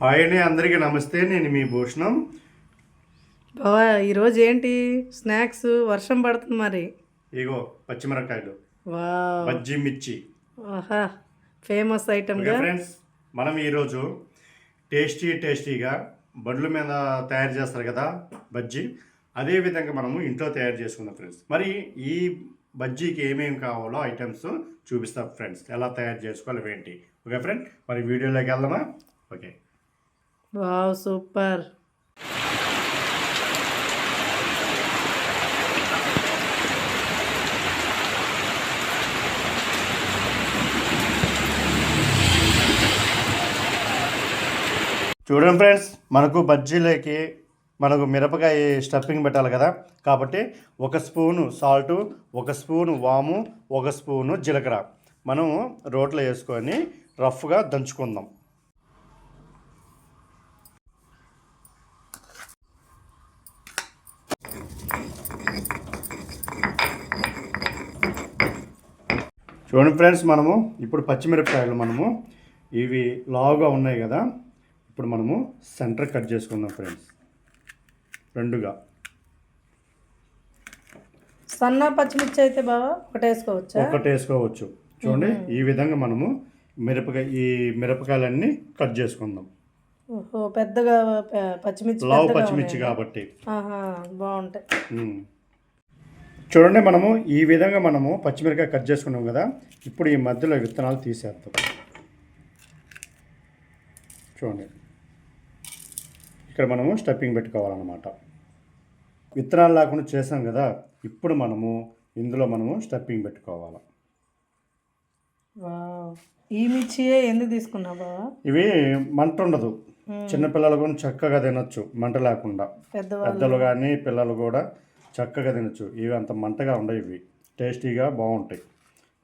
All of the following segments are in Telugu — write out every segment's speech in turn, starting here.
హాయ్ అందరికీ నమస్తే నేను మీ భూషణం. బావా ఈరోజు ఏంటి? స్నాక్స్ వర్షం పడుతుంది మరి. ఇగో పచ్చిమిరపకాయలు. వా బజ్జి మిర్చి. ఫేమస్ ఓకే ఐటమ్గా ఫ్రెండ్స్ మనం ఈరోజు టేస్టీ టేస్టీగా బండ్ల మీద తయారు చేస్తారు కదా బజ్జీ. అదే విధంగా మనము ఇంట్లో తయారు చేసుకుందాం ఫ్రెండ్స్. మరి ఈ బజ్జీకి ఏమేమి కావాలో ఐటమ్స్ చూపిస్తాం ఫ్రెండ్స్. ఎలా తయారు చేసుకోవాలి ఏంటి? ఓకే ఫ్రెండ్ మరి వీడియోలోకి వెళ్దామా? ఓకే. Wow super. చూడండి ఫ్రెండ్స్ మనకు బజ్జీలోకి మనకు మిరపకాయ స్టఫింగ్ పెట్టాలి కదా. కాబట్టి ఒక స్పూను సాల్టు ఒక స్పూను వాము ఒక స్పూను జీలకర్ర. మనం రోట్లో వేసుకొని రఫ్గా దంచుకుందాం. చూడండి ఫ్రెండ్స్ మనము ఇప్పుడు పచ్చిమిరపకాయలు మనము ఇవి లావుగా ఉన్నాయి కదా ఇప్పుడు మనము సెంటర్ కట్ చేసుకుందాం ఫ్రెండ్స్. రెండుగా. సన్న పచ్చిమిర్చి అయితే బావా ఒకటి వేసుకోవచ్చా? ఒక్కటి వేసుకోవచ్చు. చూడండి ఈ విధంగా మనము మిరపకాయ ఈ మిరపకాయలన్నీ కట్ చేసుకుందాం. ఓహో పెద్దగా పచ్చిమిర్చి లావు పచ్చిమిర్చి. కాబట్టి. బాగుంటాయి. చూడండి మనము ఈ విధంగా మనము పచ్చిమిరపకాయ కట్ చేసుకున్నాం కదా ఇప్పుడు ఈ మధ్యలో విత్తనాలు తీసేద్దాం. చూడండి. ఇక్కడ మనము స్టెప్పింగ్ పెట్టుకోవాలన్నమాట. విత్తనాలు లేకుండా చేసాం కదా ఇప్పుడు మనము ఇందులో మనము స్టెప్పింగ్ పెట్టుకోవాలి. ఈ మిర్చియే ఎందుకు తీసుకున్నావు ఇవి మంట ఉండదు. చిన్నపిల్లలు కూడా చక్కగా తినొచ్చు మంట లేకుండా. పెద్దలు కానీ పిల్లలు కూడా చక్కగా తినొచ్చు. ఇవి అంత మంటగా ఉండవు ఇవి. టేస్టీగా బాగుంటాయి.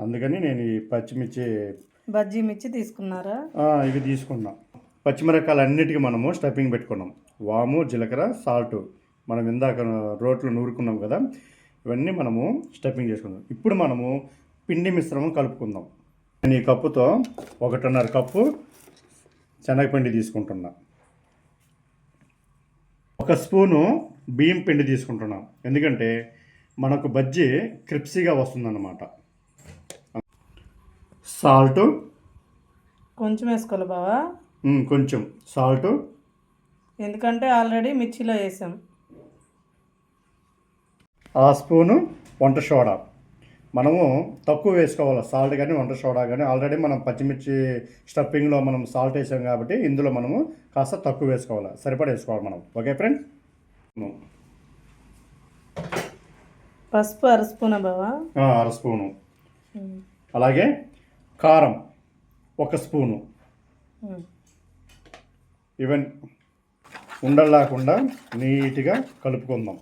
అందుకని నేను ఈ పచ్చిమిర్చి బజ్జీ మిర్చి తీసుకున్నారా? ఇవి తీసుకున్నాం. పచ్చిమిరపకాయలు అన్నిటికీ మనము స్టఫింగ్ పెట్టుకున్నాం. వాము జీలకర్ర సాల్ట్. మనం ఇందాక రోట్లో నూరుకున్నాం కదా ఇవన్నీ మనము స్టఫింగ్ చేసుకుందాం ఇప్పుడు మనము పిండి మిశ్రమం కలుపుకుందాం. నేను ఈ కప్పుతో ఒకటిన్నర కప్పు శనగపిండి తీసుకుంటున్నా. ఒక స్పూను బియ్యం పిండి తీసుకుంటున్నాం. ఎందుకంటే మనకు బజ్జీ క్రిప్సీగా వస్తుందన్నమాట. సాల్టు. కొంచెం వేసుకోవాలి బావా. కొంచెం సాల్ట్. ఎందుకంటే ఆల్రెడీ మిర్చిలో వేసాం. ఆ స్పూను వంట సోడా. మనము తక్కువ వేసుకోవాలి. సాల్ట్ కానీ వంట సోడా కానీ. ఆల్రెడీ మనం పచ్చిమిర్చి స్టఫింగ్లో మనం సాల్ట్ వేసాం కాబట్టి ఇందులో మనము కాస్త తక్కువ వేసుకోవాలి. సరిపడా వేసుకోవాలి మనం. Okay friends? పసుపు అర స్పూనా బావా? అర స్పూను. అలాగే కారం ఒక స్పూను. ఈవెన్ ఉండలేకుండా నీట్గా కలుపుకుందాం.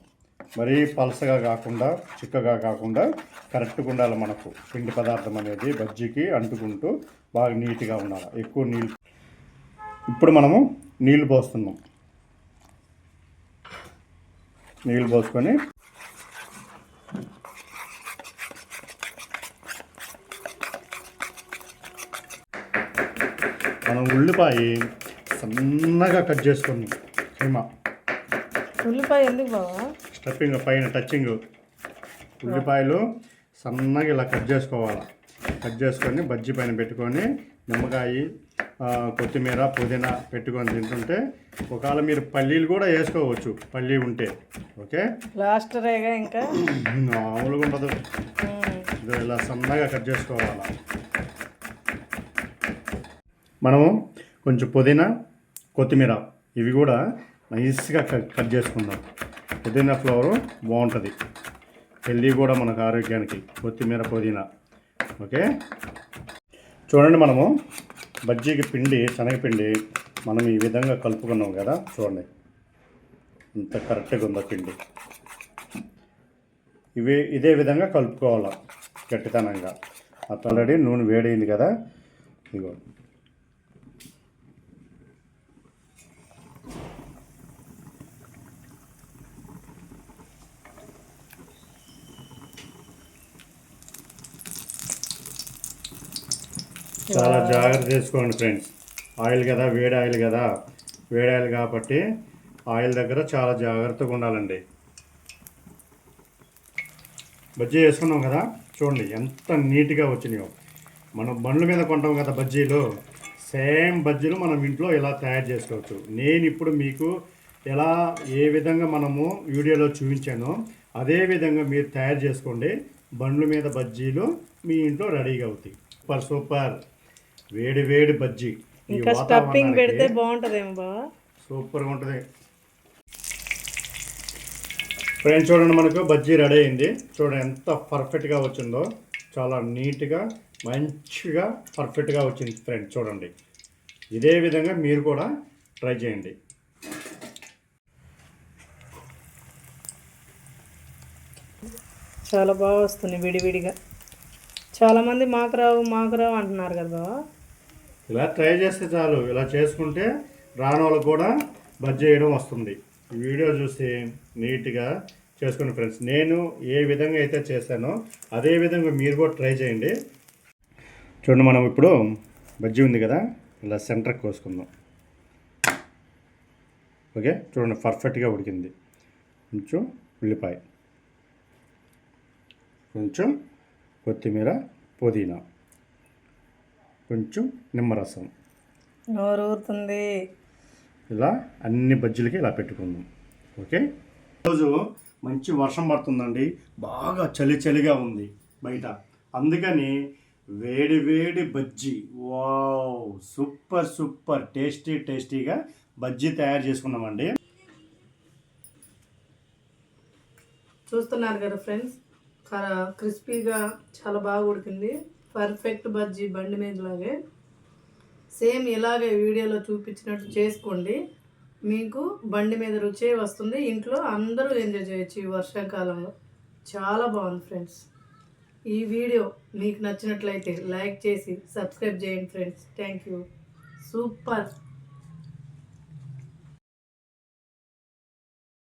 మరీ పలసగా కాకుండా చిక్కగా కాకుండా కరెక్ట్గా ఉండాలి మనకు పిండి పదార్థం అనేది బజ్జీకి అంటుకుంటూ బాగా నీట్గా ఉండాలి. ఎక్కువ నీళ్ళు. ఇప్పుడు మనము నీళ్ళు పోస్తున్నాం. నీళ్ళు పోసుకొని మనం ఉల్లిపాయ సన్నగా కట్ చేసుకున్నాం హేమ ఉల్లిపాయ ఎందుకు బావా? స్టఫింగ్ పైన టచింగ్ ఉల్లిపాయలు సన్నగా ఇలా కట్ చేసుకోవాలి. కట్ చేసుకొని బజ్జీ పైన పెట్టుకొని నిమ్మకాయ కొత్తిమీర పుదీనా పెట్టుకొని తింటుంటే ఒకవేళ మీరు పల్లీలు కూడా వేసుకోవచ్చు పల్లీ ఉంటే. ఓకే? లాస్ట్ రేగా ఇంకా? మామూలుగా ఉండదు. ఇలా సన్నగా కట్ చేసుకోవాలి. మనము కొంచెం పుదీనా కొత్తిమీర ఇవి కూడా నైస్గా కట్ కట్ చేసుకుందాం. పుదీనా ఫ్లవర్ బాగుంటుంది. హెల్దీ కూడా మనకు ఆరోగ్యానికి. కొత్తిమీర పుదీనా. ఓకే? చూడండి మనము బజ్జీకి పిండి శనగపిండి మనం ఈ విధంగా కలుపుకున్నాం కదా చూడండి. ఇంత కరెక్ట్గా ఉందో పిండి? ఇవి ఇదే విధంగా కలుపుకోవాలి గట్టితనంగా. ఆల్రెడీ నూనె వేడైంది కదా. ఇగో. చాలా జాగ్రత్త చేసుకోండి ఫ్రెండ్స్. ఆయిల్ కదా వేడి ఆయిల్ కదా. వేడాలి కాబట్టి ఆయిల్ దగ్గర చాలా జాగ్రత్తగా ఉండాలండి. బజ్జీ వేసుకున్నాం కదా చూడండి ఎంత నీట్గా వచ్చినాయో. మనం బండ్ల మీద కొంటాం కదా బజ్జీలు సేమ్ బజ్జీలు మనం ఇంట్లో ఇలా తయారు చేసుకోవచ్చు. నేను ఇప్పుడు మీకు ఎలా ఏ విధంగా మనము వీడియోలో చూపించానో అదే విధంగా మీరు తయారు చేసుకోండి. బండ్ల మీద బజ్జీలు మీ ఇంట్లో రెడీగా అవుతాయి. Super super. వేడి వేడి బజ్జీ. ఇంకా స్టఫింగ్ పెడితే బాగుంటుందేమో బావా. సూపర్గా ఉంటుంది. ఫ్రెండ్స్ చూడండి మనకు బజ్జీ రెడీ అయింది. చూడండి ఎంత పర్ఫెక్ట్గా వచ్చిందో. చాలా నీట్గా మంచిగా పర్ఫెక్ట్గా వచ్చింది ఫ్రెండ్స్ చూడండి. ఇదే విధంగా మీరు కూడా ట్రై చేయండి. చాలా బాగా వస్తుంది విడివిడిగా చాలామంది మాకు రావు మాకు రావు అంటున్నారు కదా బావా. ఇలా ట్రై చేస్తే చాలు. ఇలా చేసుకుంటే రాని వాళ్ళకు కూడా బజ్జీ వేయడం వస్తుంది. వీడియో చూసి నీట్గా చేసుకోండి ఫ్రెండ్స్ నేను ఏ విధంగా అయితే చేశానో అదే విధంగా మీరు కూడా ట్రై చేయండి. చూడండి మనం ఇప్పుడు బజ్జీ ఉంది కదా ఇలా సెంటర్కి కోసుకుందాం. ఓకే? చూడండి పర్ఫెక్ట్గా ఉడికింది. కొంచెం ఉల్లిపాయ కొంచెం కొత్తిమీర పుదీనా. కొంచెం నిమ్మరసం. నోరు ఊరుతుంది ఇలా అన్ని బజ్జీలకి ఇలా పెట్టుకుందాం. ఓకే? ఈరోజు మంచి వర్షం పడుతుందండి. బాగా చలి చలిగా ఉంది బయట. అందుకని వేడి వేడి బజ్జీ. వావ్! Super super! టేస్టీ టేస్టీగా బజ్జీ తయారు చేసుకున్నామండి. చూస్తున్నారు కదా ఫ్రెండ్స్ క్రిస్పీగా చాలా బాగా ఉడికింది. పర్ఫెక్ట్ బజ్జీ బండి మీదలాగే. సేమ్ ఇలాగే వీడియోలో చూపించినట్టు చేసుకోండి. మీకు బండి మీద రుచే వస్తుంది. ఇంట్లో అందరూ ఎంజాయ్ చేయొచ్చు ఈ వర్షాకాలంలో. చాలా బాగుంది ఫ్రెండ్స్. ఈ వీడియో మీకు నచ్చినట్లయితే లైక్ చేసి సబ్స్క్రైబ్ చేయండి ఫ్రెండ్స్. Thank you. సూపర్.